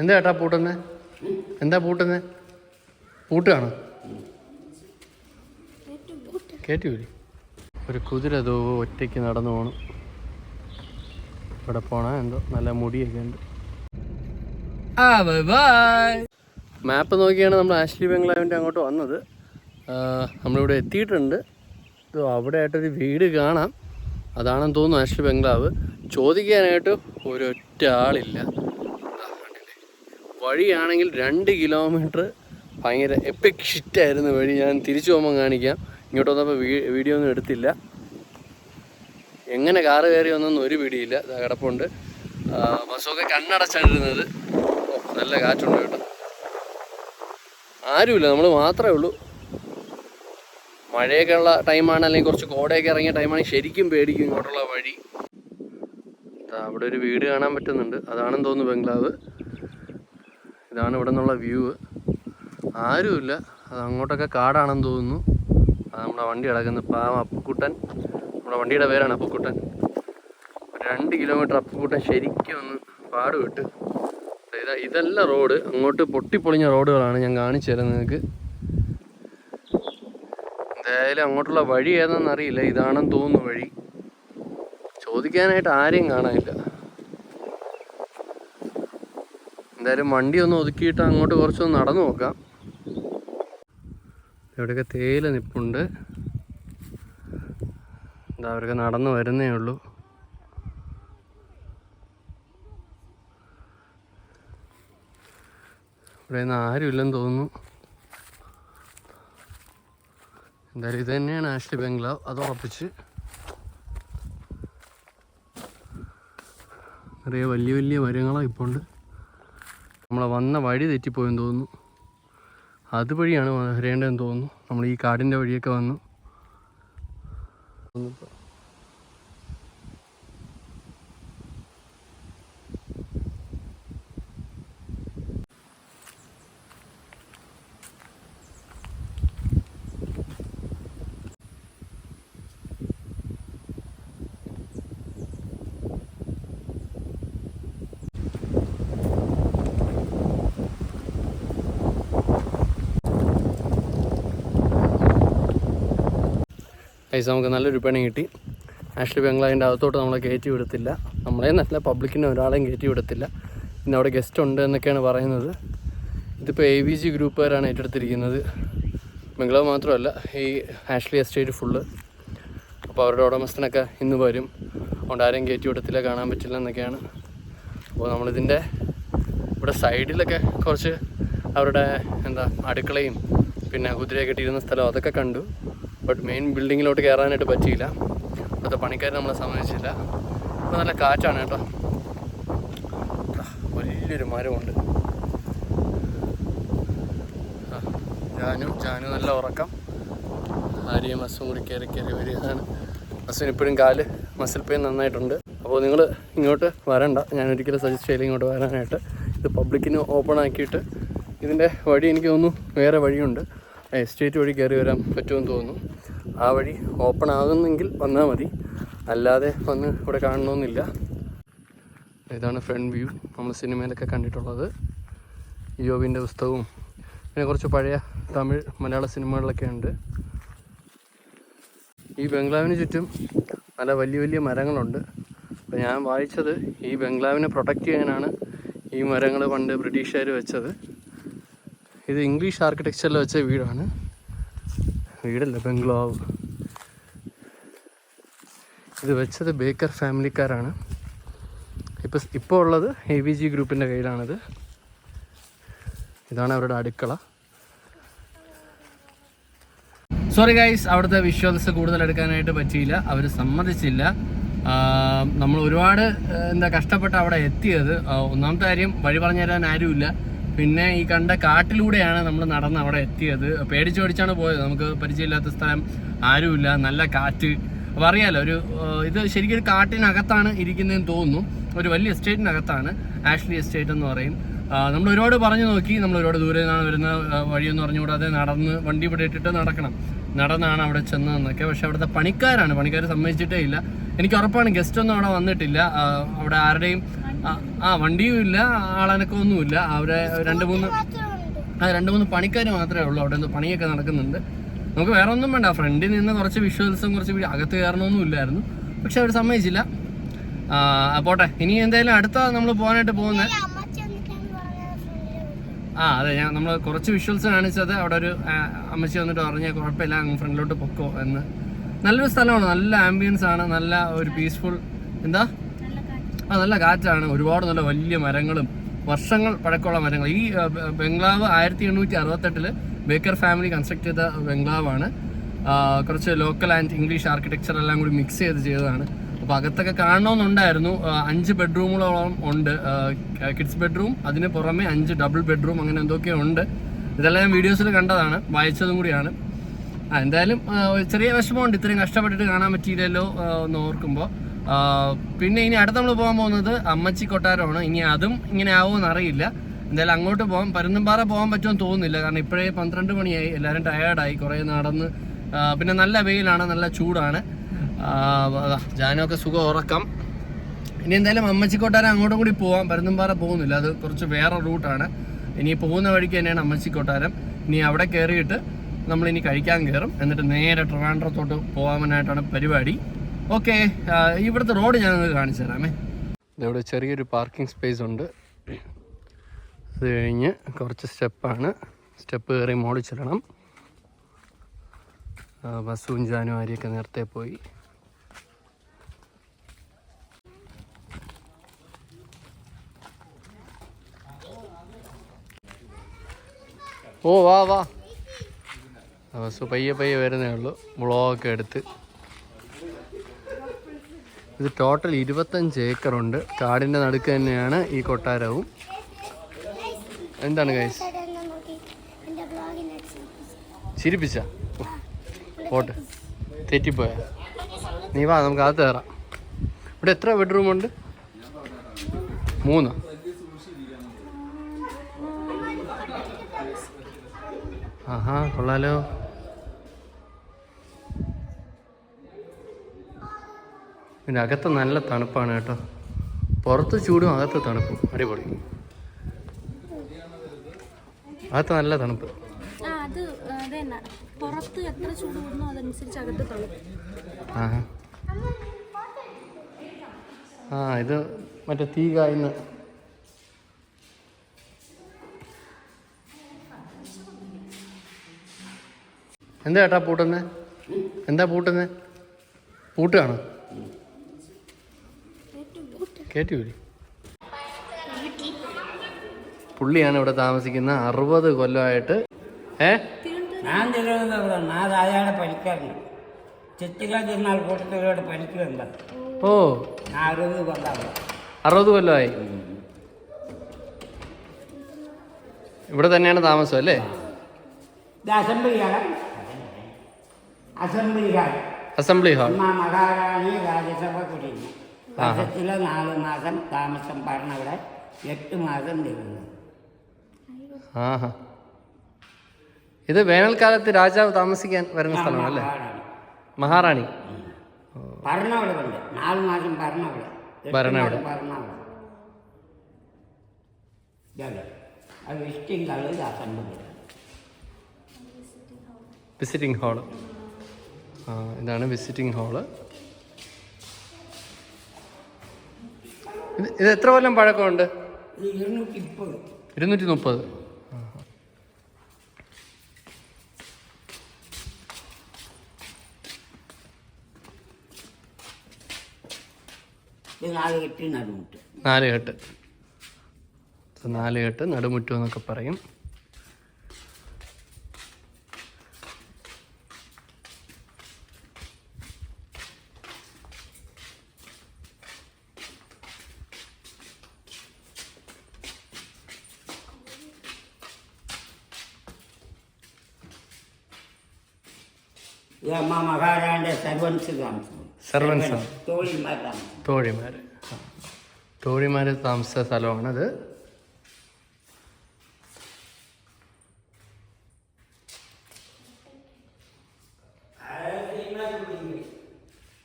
എന്താ ചേട്ടാ പൂട്ടുന്നത് എന്താ പൂട്ടുന്നത് പൂട്ടുകയാണ് കയറ്റി ഒരു കുതിര തോ ഒറ്റയ്ക്ക് നടന്നു പോകണം ഇവിടെ പോണ എന്തോ നല്ല മുടിയൊക്കെ ഉണ്ട്. മാപ്പ് നോക്കിയാണ് നമ്മൾ ആശ്ലി ബംഗ്ലാവിന്റെ അങ്ങോട്ട് വന്നത്. നമ്മളിവിടെ എത്തിയിട്ടുണ്ട്. അവിടെ ആയിട്ടൊരു വീട് കാണാം. അതാണെന്ന് തോന്നുന്നു ആശ്ലി ബംഗ്ലാവ്. ചോദിക്കാനായിട്ട് ഒരൊറ്റ ആളില്ല? വഴിയാണെങ്കിൽ രണ്ട് കിലോമീറ്റർ ഭയങ്കര എപ്പിക് ഷിറ്റായിരുന്നു വഴി. ഞാൻ തിരിച്ചു പോകുമ്പോൾ കാണിക്കാം. ഇങ്ങോട്ട് വന്നപ്പോൾ വീഡിയോ ഒന്നും എടുത്തില്ല. എങ്ങനെ കാറ് കയറി വന്നൊന്നും ഒരു പിടിയില്ല. കിടപ്പുണ്ട്. ബസ്സൊക്കെ കണ്ണടച്ചിരുന്നത്. നല്ല കാറ്റുണ്ട് കേട്ടോ. ആരുമില്ല. നമ്മൾ മാത്രമേ ഉള്ളൂ. മഴയൊക്കെ ഉള്ള ടൈമാണ് അല്ലെങ്കിൽ കുറച്ച് കോടയൊക്കെ ഇറങ്ങിയ ടൈമാണെങ്കിൽ ശരിക്കും പേടിക്കും ഇങ്ങോട്ടുള്ള വഴി. അവിടെ ഒരു വീട് കാണാൻ പറ്റുന്നുണ്ട്. അതാണെന്ന് തോന്നുന്നു ബംഗ്ലാവ്. ഇതാണ് ഇവിടെ നിന്നുള്ള വ്യൂ ആരുമില്ല. അത് അങ്ങോട്ടൊക്കെ കാടാണെന്ന് തോന്നുന്നു. അത് നമ്മുടെ വണ്ടി കിടക്കുന്നത് പാവം അപ്പുക്കുട്ടൻ നമ്മുടെ വണ്ടിയുടെ പേരാണ് അപ്പുക്കുട്ടൻ. രണ്ട് കിലോമീറ്റർ അപ്പുക്കുട്ടൻ ശരിക്കും ഒന്ന് പാടുവിട്ട് ഇതാ ഇതല്ല റോഡ്. അങ്ങോട്ട് പൊട്ടിപ്പൊളിഞ്ഞ റോഡുകളാണ് ഞാൻ കാണിച്ചു തരാം നിങ്ങൾക്ക്. എന്തായാലും അങ്ങോട്ടുള്ള വഴി ഏതാണെന്ന് അറിയില്ല. ഇതാണെന്ന് തോന്നുന്നു വഴി. ചോദിക്കാനായിട്ട് ആരെയും കാണാനില്ല. എന്തായാലും വണ്ടി ഒന്ന് ഒതുക്കിയിട്ട് അങ്ങോട്ട് കുറച്ചൊന്ന് നടന്നു നോക്കാം. ഇവിടെയൊക്കെ തേയില നിപ്പുണ്ട്. എന്താ അവരൊക്കെ നടന്നു വരുന്നേ ഉള്ളൂ. ഇവിടെ നിന്ന് ആരുമില്ലെന്ന് തോന്നുന്നു. എന്തായാലും ഇത് തന്നെയാണ് ആഷ്ലി ബംഗ്ലാവ് അത് ഉറപ്പിച്ച്. നിറയെ വലിയ വലിയ മരങ്ങളാണ് ഇപ്പോൾ ഉണ്ട് നമ്മളെ വന്ന വഴി തെറ്റിപ്പോയെന്ന് തോന്നുന്നു. അതുവഴിയാണ് വരേണ്ടതെന്ന് തോന്നുന്നു. നമ്മൾ ഈ കാടിന്റെ വഴിയൊക്കെ വന്നു. പൈസ നമുക്ക് നല്ലൊരു പണി കിട്ടി. ആഷ്ലി ബംഗ്ലാവിന്റെ അകത്തോട്ട് നമ്മളെ കയറ്റി വിടത്തില്ല. നമ്മളെ നല്ല പബ്ലിക്കിനെ ഒരാളെയും കയറ്റി വിടത്തില്ല. പിന്നെ അവിടെ ഗസ്റ്റ് ഉണ്ട് എന്നൊക്കെയാണ് പറയുന്നത്. ഇതിപ്പോൾ എ വി ജി ഗ്രൂപ്പുകാരാണ് ഏറ്റെടുത്തിരിക്കുന്നത്. ബംഗ്ലാവ് മാത്രമല്ല ഈ ആഷ്ലി എസ്റ്റേറ്റ് ഫുള്ള് അപ്പോൾ അവരുടെ ഉടമസ്ഥനൊക്കെ ഇന്ന് വരും. അതുകൊണ്ട് ആരെയും കയറ്റി വിടത്തില്ല കാണാൻ പറ്റില്ല എന്നൊക്കെയാണ്. അപ്പോൾ നമ്മളിതിന്റെ ഇവിടെ സൈഡിലൊക്കെ കുറച്ച് അവരുടെ എന്താ അടുക്കളയും പിന്നെ കുതിരയൊക്കെ ഇട്ടിരുന്ന സ്ഥലം അതൊക്കെ കണ്ടു. ബട്ട് മെയിൻ ബിൽഡിങ്ങിലോട്ട് കയറാനായിട്ട് പറ്റിയില്ല. അവിടുത്തെ പണിക്കാർ നമ്മളെ സമ്മതിച്ചില്ല. ഇപ്പോൾ നല്ല കാറ്റാണ് കേട്ടോ. വലിയൊരു മരമുണ്ട്. ജാനു ജാനു നല്ല ഉറക്കം. ആരെയും മസും കൂടി കയറി കയറി വരികയാണ്. മസിന് ഇപ്പോഴും കാൽ മസിൽ പെയിൻ നന്നായിട്ടുണ്ട്. അപ്പോൾ നിങ്ങൾ ഇങ്ങോട്ട് വരണ്ട. ഞാൻ ഒരിക്കലും സജസ്റ്റ് ചെയ്യില്ല ഇങ്ങോട്ട് വരാനായിട്ട്. ഇത് പബ്ലിക്കിന് ഓപ്പൺ ആക്കിയിട്ട് ഇതിന്റെ വഴി എനിക്ക് തോന്നുന്നു വേറെ വഴിയുണ്ട്. എസ്റ്റേറ്റ് വഴി കയറി വരാൻ പറ്റുമെന്ന് തോന്നുന്നു. ആ വഴി ഓപ്പൺ ആകുന്നെങ്കിൽ വന്നാൽ മതി. അല്ലാതെ വന്ന് ഇവിടെ കാണണമെന്നില്ല. ഇതാണ് ഫ്രണ്ട് വ്യൂ നമ്മൾ സിനിമയിലൊക്കെ കണ്ടിട്ടുള്ളത്. യോബിന്റെ പുസ്തകവും. പിന്നെ കുറച്ച് പഴയ തമിഴ് മലയാള സിനിമകളിലൊക്കെ ഉണ്ട്. ഈ ബംഗ്ലാവിന് ചുറ്റും നല്ല വലിയ വലിയ മരങ്ങളുണ്ട്. അപ്പോൾ ഞാൻ വായിച്ചത് ഈ ബംഗ്ലാവിനെ പ്രൊട്ടക്റ്റ് ചെയ്യാനാണ് ഈ മരങ്ങൾ പണ്ട് ബ്രിട്ടീഷുകാർ വെച്ചത്. ഇത് ഇംഗ്ലീഷ് ആർക്കിടെക്ചറിൽ വെച്ച വീടാണ്. വീടല്ല ബംഗ്ലാവ്. ഇത് വെച്ചത് ബേക്കർ ഫാമിലിക്കാരാണ്. ഇപ്പോൾ ഇപ്പോൾ ഉള്ളത് എ വി ജി ഗ്രൂപ്പിന്റെ കയ്യിലാണിത് ഇതാണ് അവരുടെ അടുക്കള. സോറി ഗൈസ് അവിടുത്തെ വിശ്വാസ കൂടുതൽ എടുക്കാനായിട്ട് പറ്റിയില്ല. അവർ സമ്മതിച്ചില്ല. നമ്മൾ ഒരുപാട് എന്താ കഷ്ടപ്പെട്ട് അവിടെ എത്തിയത്. ഒന്നാമത്തെ കാര്യം വഴി പറഞ്ഞു തരാൻ ആരുമില്ല. പിന്നെ ഈ കണ്ട കാട്ടിലൂടെയാണ് നമ്മൾ നടന്ന് അവിടെ എത്തിയത്. പേടിച്ചോടിച്ചാണ് പോയത്. നമുക്ക് പരിചയമില്ലാത്ത സ്ഥലം ആരുമില്ല. നല്ല കാറ്റ്. അപ്പോൾ അറിയാലോ ഒരു ഇത് ശരിക്കും ഒരു കാട്ടിനകത്താണ് ഇരിക്കുന്നതെന്ന് തോന്നുന്നു. ഒരു വലിയ എസ്റ്റേറ്റിനകത്താണ്. ആഷ്ലി എസ്റ്റേറ്റ് എന്ന് പറയും. നമ്മൾ ഒരുപാട് പറഞ്ഞു നോക്കി. നമ്മൾ ഒരുപാട് ദൂരെ നിന്നാണ് വരുന്ന വഴിയെന്ന് പറഞ്ഞുകൂടാതെ നടന്ന് വണ്ടി ഇവിടെ ഇട്ടിട്ട് നടക്കണം. നടന്നാണ് അവിടെ ചെന്നതെന്നൊക്കെ. പക്ഷെ അവിടുത്തെ പണിക്കാരാണ്. പണിക്കാർ സമ്മതിച്ചിട്ടേ ഇല്ല. എനിക്ക് ഉറപ്പാണ് ഗസ്റ്റ് ഒന്നും അവിടെ വന്നിട്ടില്ല. അവിടെ ആരുടെയും ആ- ആ വണ്ടിയും ഇല്ല ആളനക്കമൊന്നും ഇല്ല അവരെ രണ്ട് മൂന്ന് ആ രണ്ട് മൂന്ന് പണിക്കാർ മാത്രമേ ഉള്ളൂ. അവിടെ പണിയൊക്കെ നടക്കുന്നുണ്ട്. നമുക്ക് വേറെ ഒന്നും വേണ്ട. ഫ്രണ്ടിൽ നിന്ന് കുറച്ച് വിഷ്വൽസും കുറച്ച് അകത്ത് കയറണമൊന്നും ഇല്ലായിരുന്നു. പക്ഷെ അവർ സമ്മതിച്ചില്ല. ആ, പോട്ടെ. ഇനി എന്തായാലും അടുത്ത നമ്മൾ പോകാനായിട്ട് പോകുന്നത് ആ അതെ. ഞാൻ നമ്മൾ കുറച്ച് വിഷ്വൽസ് കാണിച്ചത് അവിടെ ഒരു അമ്മച്ചി വന്നിട്ട് പറഞ്ഞ കുഴപ്പമില്ല അങ്ങ് ഫ്രണ്ടിലോട്ട് പൊക്കോ എന്ന്. നല്ലൊരു സ്ഥലമാണ്. നല്ല ആംബിയൻസ് ആണ്. നല്ല ഒരു പീസ്ഫുൾ എന്താ? ആ നല്ല കാറ്റാണ്. ഒരുപാട് നല്ല വലിയ മരങ്ങളും വർഷങ്ങൾ പഴക്കമുള്ള മരങ്ങൾ. ഈ ബംഗ്ലാവ് ആയിരത്തി എണ്ണൂറ്റി അറുപത്തെട്ടിൽ ബേക്കർ ഫാമിലി കൺസ്ട്രക്ട് ചെയ്ത ബംഗ്ലാവാണ്. കുറച്ച് ലോക്കൽ ആൻഡ് ഇംഗ്ലീഷ് ആർക്കിടെക്ചർ എല്ലാം കൂടി മിക്സ് ചെയ്ത് ചെയ്തതാണ്. അപ്പോൾ അകത്തൊക്കെ കാണണമെന്നുണ്ടായിരുന്നു അഞ്ച് ബെഡ്റൂമുകളോളം ഉണ്ട്. കിഡ്സ് ബെഡ്റൂം അതിന് പുറമെ അഞ്ച് ഡബിൾ ബെഡ്റൂം അങ്ങനെ എന്തൊക്കെയോ ഉണ്ട്. ഇതെല്ലാം ഞാൻ വീഡിയോസിൽ കണ്ടതാണ്. വായിച്ചതും കൂടിയാണ്. ആ എന്തായാലും ചെറിയ വിഷമമുണ്ട്. ഇത്രയും കഷ്ടപ്പെട്ടിട്ട് കാണാൻ പറ്റിയില്ലല്ലോ എന്ന് ഓർക്കുമ്പോൾ പിന്നെ ഇനി അടുത്ത് നമ്മൾ പോകാൻ പോകുന്നത് അമ്മച്ചി കൊട്ടാരമാണ്. ഇനി അതും ഇങ്ങനെ ആവുമെന്ന് അറിയില്ല എന്തായാലും അങ്ങോട്ട് പോകാം പരുന്തുംപാറ പോകാൻ പറ്റുമെന്ന് തോന്നുന്നില്ല. കാരണം ഇപ്പോഴേ പന്ത്രണ്ട് മണിയായി. എല്ലാവരും ടയേർഡായി കുറേ നടന്ന് പിന്നെ നല്ല വെയിലാണ്. നല്ല ചൂടാണ്. ജാനൊക്കെ സുഖം ഉറക്കം. ഇനി എന്തായാലും അമ്മച്ചി കൊട്ടാരം അങ്ങോട്ടും കൂടി പോകാം പരുന്തുംപാറ പോകുന്നില്ല. അത് കുറച്ച് വേറെ റൂട്ടാണ്. ഇനി പോകുന്ന വഴിക്ക് തന്നെയാണ് അമ്മച്ചി കൊട്ടാരം. ഇനി അവിടെ കയറിയിട്ട് നമ്മൾ ഇനി കഴിക്കാൻ കയറും. എന്നിട്ട് നേരെ ട്രിവാൻഡ്രത്തോട്ട് പോകാനായിട്ടാണ് പരിപാടി. ഓക്കെ ഇവിടുത്തെ റോഡ് ഞാൻ കാണിച്ചു തരാമേ. ഇവിടെ ചെറിയൊരു പാർക്കിംഗ് സ്പേസ് ഉണ്ട്. അത് കഴിഞ്ഞ് കുറച്ച് സ്റ്റെപ്പാണ് സ്റ്റെപ്പ് കയറി മോളിൽ ചെല്ലണം. ബസ്സും ജാനുവാരിയൊക്കെ നേരത്തെ പോയി. ഓ വാ വാ. ബസ് പയ്യെ പയ്യെ വരുന്നേ ഉള്ളൂ. വ്ളോഗൊക്കെ എടുത്ത്. ഇത് ടോട്ടൽ ഇരുപത്തഞ്ച് ഏക്കറുണ്ട് കാടിന്റെ നടുക്ക് തന്നെയാണ് ഈ കൊട്ടാരവും. എന്താണ് ഗൈസ് ചിരിപ്പിച്ച? പോട്ടെ. തെറ്റിപ്പോയ. നീ വാ നമുക്ക് അകത്ത് കയറാം. ഇവിടെ എത്ര ബെഡ്റൂം ഉണ്ട്? മൂന്ന്. ആഹാ കൊള്ളാലോ. പിന്നെ അകത്ത് നല്ല തണുപ്പാണ് കേട്ടോ. പുറത്ത് ചൂടും അകത്ത് തണുപ്പും. അടിപൊളി. അകത്ത് നല്ല തണുപ്പ്. ആ അത് പുറത്ത് എത്ര ചൂട് കൂടുന്നോ അതനുസരിച്ച് അകത്ത് തണുപ്പ്. ആ ഇത് മറ്റേ തീ കായുന്ന. എന്താ ഏട്ടാ പൂട്ടുന്നേ? എന്താ പൂട്ടുന്നേ? പൂട്ടുകയാണോ കേട്ടില്ലേ പുള്ളിയാണ് ഇവിടെ താമസിക്കുന്ന അറുപത് കൊല്ലമായിട്ട് ഏ? ഞാൻ തിരുവനന്തപുരം ഞാൻ രാജാടെ കൂട്ടത്തിലൂടെ ഓ. അറുപത് കൊല്ലമായി ഇവിടെ തന്നെയാണ് താമസം അല്ലേ? ഇത് assembly hall assembly hall. Assembly hall. മഹാറാണി രാജ്യസഭ കുടിയിരുന്നു വർഷത്തിലെ നാല് മാസം താമസം പറഞ്ഞവിടെ എട്ട് മാസം നിന്നു. ആഹാ. ഇത് വേനൽക്കാലത്ത് രാജാവ് താമസിക്കാൻ വരുന്ന സ്ഥലമാണല്ലേ? മഹാറാണി. നാല് മാസം ഭരണവിടെ എട്ട് ഭരണവിടെ. മാസം ഭരണവിടെ അത് വിസിറ്റിംഗ് ഹാളിൽ അസംബ്ലി വിസിറ്റിംഗ് ഹാൾ ഇതാണ് വിസിറ്റിംഗ് ഹാൾ ഇത് എത്ര കൊല്ലം പഴക്കമുണ്ട്? ഇരുന്നൂറ്റി മുപ്പത് നാല് കെട്ടി നാല് കെട്ട് നടുമുറ്റം എന്നൊക്കെ പറയും. ഈ താമസ സ്ഥലമാണ് അത്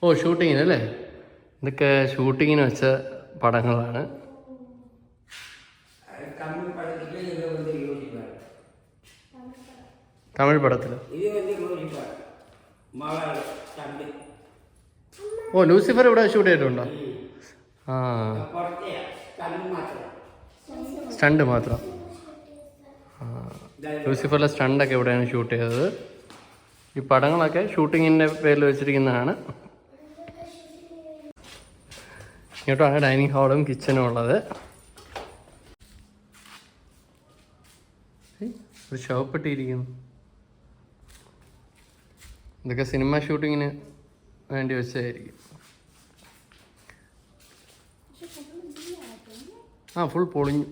ഓ ഷൂട്ടിങ്ങിന് അല്ലേ? ഇതൊക്കെ ഷൂട്ടിങ്ങിന് വെച്ച പടങ്ങളാണ്. തമിഴ് പടത്തിലോ. ഓ ലൂസിഫർ ഇവിടെ ഷൂട്ട് ചെയ്തിട്ടുണ്ടോ? ആ. സ്റ്റണ്ട് മാത്രം. ആ. ലൂസിഫറിലെ സ്റ്റണ്ടൊക്കെ ഇവിടെയാണ് ഷൂട്ട് ചെയ്തത്. ഈ പടങ്ങളൊക്കെ ഷൂട്ടിങ്ങിന്റെ പേരിൽ വെച്ചിരിക്കുന്നതാണ്. ഇങ്ങോട്ടാണ് ഡൈനിങ് ഹാളും കിച്ചനും ഉള്ളത്. ഒരു ഒരു ഷോപ്പിട്ടിരിക്കുന്നു ഇതൊക്കെ സിനിമ ഷൂട്ടിങ്ങിന് വേണ്ടി വെച്ചതായിരിക്കും. ആ ഫുൾ പൊളിഞ്ഞു.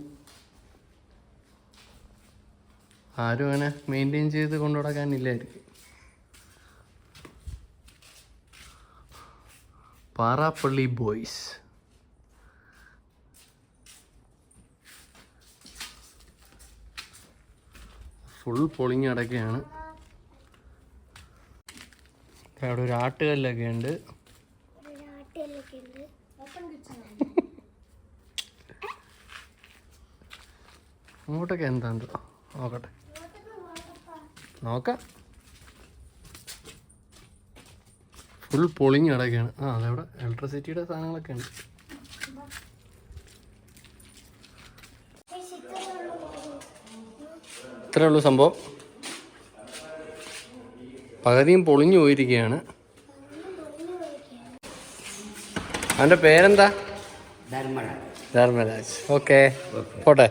ആരും അങ്ങനെ മെയിന്റെയിൻ ചെയ്ത് കൊണ്ടു നടക്കാനില്ലായിരിക്കും പാറാപ്പള്ളി ബോയ്സ് ഫുൾ പൊളിഞ്ഞ് കിടക്കുകയാണ് അവിടെ ഒരു ആട്ടുകല്ലൊക്കെ ഉണ്ട്. അങ്ങോട്ടൊക്കെ എന്താണ് നോക്കട്ടെ. നോക്കാം. ഫുൾ പൊളിഞ്ഞ് കിടക്കുകയാണ്. ആ അതവിടെ ഇലക്ട്രിസിറ്റിയുടെ സാധനങ്ങളൊക്കെ ഉണ്ട്. ഇത്രേ ഉള്ളൂ സംഭവം. പകുതിയും പൊളിഞ്ഞു പോയിരിക്കുകയാണ്. അവന്റെ പേരെന്താ? ധർമ്മരാജ്. ഓക്കെ. പോട്ടെ.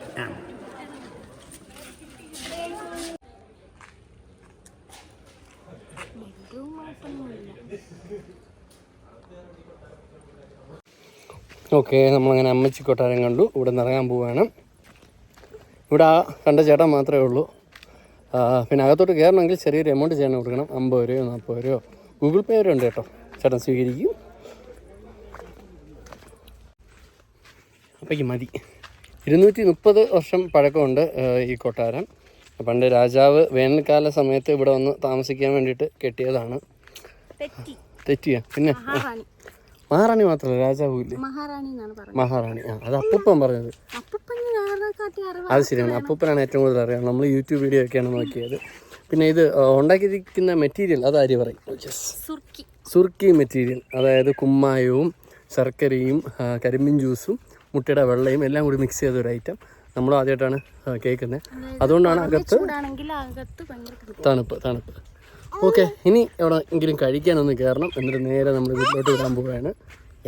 ഓക്കെ നമ്മളങ്ങനെ അമ്മച്ചി കൊട്ടാരം കണ്ടു. ഇവിടെ നിന്ന് ഇറങ്ങാൻ പോവുകയാണ് ഇവിടെ ആ കണ്ട ചേട്ടൻ മാത്രമേ ഉള്ളൂ. പിന്നെ അകത്തോട്ട് കയറണമെങ്കിൽ ചെറിയൊരു എമൗണ്ട് ചെയ്യണം കൊടുക്കണം. അമ്പത് രൂപയോ നാൽപ്പത് രൂപയോ ഗൂഗിൾ പേ വരെ ഉണ്ട് കേട്ടോ. ചേട്ടൻ സ്വീകരിക്കും. അപ്പം ഈ മതി. ഇരുന്നൂറ്റി മുപ്പത് വർഷം പഴക്കമുണ്ട് ഈ കൊട്ടാരം. പണ്ട് രാജാവ് വേനൽക്കാല സമയത്ത് ഇവിടെ വന്ന് താമസിക്കാൻ വേണ്ടിയിട്ട് കെട്ടിയതാണ്. തെറ്റിയ? പിന്നെ? മഹാറാണി മാത്രല്ല മാത്രമല്ല രാജാവും ഇല്ലേ മഹാറാണി മഹാറാണി. ആ അത് അപ്പൂപ്പൻ പറഞ്ഞത്. അത് ശരിയാണ്. അപ്പൂപ്പനാണ് ഏറ്റവും കൂടുതൽ അറിയാം നമ്മൾ യൂട്യൂബ് വീഡിയോ ഒക്കെയാണ് നോക്കിയത്. പിന്നെ ഇത് ഉണ്ടാക്കിയിരിക്കുന്ന മെറ്റീരിയൽ അത് ആര് പറയും. സുർക്കി. മെറ്റീരിയൽ അതായത് കുമ്മായവും ശർക്കരയും കരിമ്പിൻ ജ്യൂസും മുട്ടയുടെ വെള്ളയും എല്ലാം കൂടി മിക്സ് ചെയ്ത ഒരു ഐറ്റം നമ്മൾ ആദ്യമായിട്ടാണ് കേൾക്കുന്നത്. അതുകൊണ്ടാണ് അകത്ത് തണുപ്പ് തണുപ്പ്. ഓക്കെ ഇനി എവിടെയെങ്കിലും കഴിക്കാനൊന്ന് കയറണം. എന്നിട്ട് നേരെ നമ്മൾ വീട്ടിലോട്ട് വിടാൻ പോവുകയാണ്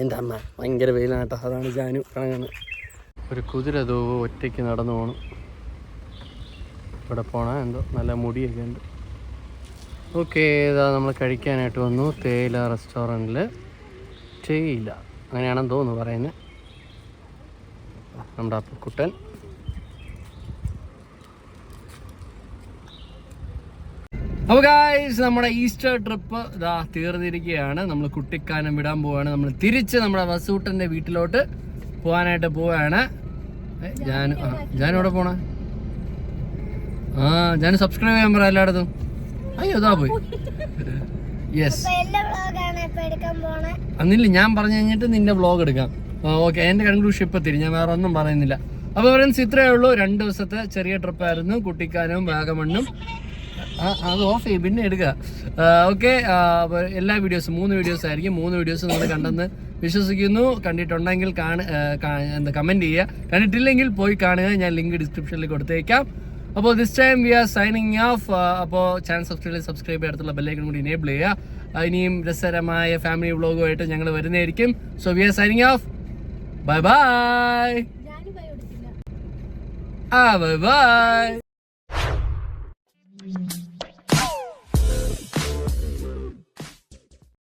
എന്റെ അമ്മ? ഭയങ്കര വെയിലാണ് കേട്ടോ അതാണ് ജാനു. കണങ്ങുന്നത് ഒരു കുതിര തോ ഒറ്റയ്ക്ക് നടന്നു പോകണം ഇവിടെ പോണ എന്തോ നല്ല മുടിയൊക്കെ ഉണ്ട്. ഓക്കെ ഇതാ നമ്മൾ കഴിക്കാനായിട്ട് വന്നു. തേയില റെസ്റ്റോറന്റിൽ ചെയ്യില്ല അങ്ങനെയാണെന്ന് തോന്നുന്നു പറയുന്നത് നമ്മുടെ അപ്പക്കുട്ടൻ. അപ്പോൾ ഗായ്സ് നമ്മുടെ ഈസ്റ്റർ ട്രിപ്പ് ഇതാ തീർന്നിരിക്കുകയാണ്. നമ്മൾ കുട്ടിക്കാനം വിടാൻ പോവാണ്. നമ്മൾ തിരിച്ച് നമ്മുടെ വസൂട്ടന്റെ വീട്ടിലോട്ട് പോകാനായിട്ട് പോവാണ്. ഞാൻ ഞാൻ എവിടെ പോണ? ആ ഞാൻ സബ്സ്ക്രൈബ് ചെയ്യാൻ പറ എല്ലായിടത്തും. അയ്യോ ഇതാ പോയി. യെസ് അന്നില്ല ഞാൻ പറഞ്ഞു കഴിഞ്ഞിട്ട് നിന്റെ വ്ളോഗ് എടുക്കാം. ഓക്കെ എന്റെ കൺക്ലൂഷൻ ഇപ്പം തിരി ഞാൻ വേറെ ഒന്നും പറയുന്നില്ല. അപ്പോൾ ഫ്രണ്ട്സ് ഇത്രയേ ഉള്ളൂ. രണ്ട് ദിവസത്തെ ചെറിയ ട്രിപ്പായിരുന്നു കുട്ടിക്കാനവും വാഗമണ്ണും. അത് ഓഫ് ചെയ്യും പിന്നെ എടുക്കുക ഓക്കെ എല്ലാ വീഡിയോസും മൂന്ന് വീഡിയോസ് ആയിരിക്കും. മൂന്ന് വീഡിയോസ് നിങ്ങൾ കണ്ടെന്ന് വിശ്വസിക്കുന്നു. കണ്ടിട്ടുണ്ടെങ്കിൽ കാണ എന്താ കമന്റ് ചെയ്യുക. കണ്ടിട്ടില്ലെങ്കിൽ പോയി കാണുക. ഞാൻ ലിങ്ക് ഡിസ്ക്രിപ്ഷനിൽ കൊടുത്തേക്കാം. അപ്പോൾ this time we are signing off അപ്പോൾ ചാനൽ സബ്സ്ക്രൈബ് സബ്സ്ക്രൈബ് ചെയ്തിട്ടുള്ള ബെല്ലൈക്കൺ കൂടി എനേബിൾ ചെയ്യുക. ഇനിയും രസകരമായ ഫാമിലി വ്ളോഗുമായിട്ട് ഞങ്ങൾ വരുന്നതായിരിക്കും. So we are signing off bye bye ആ ബൈ ബൈ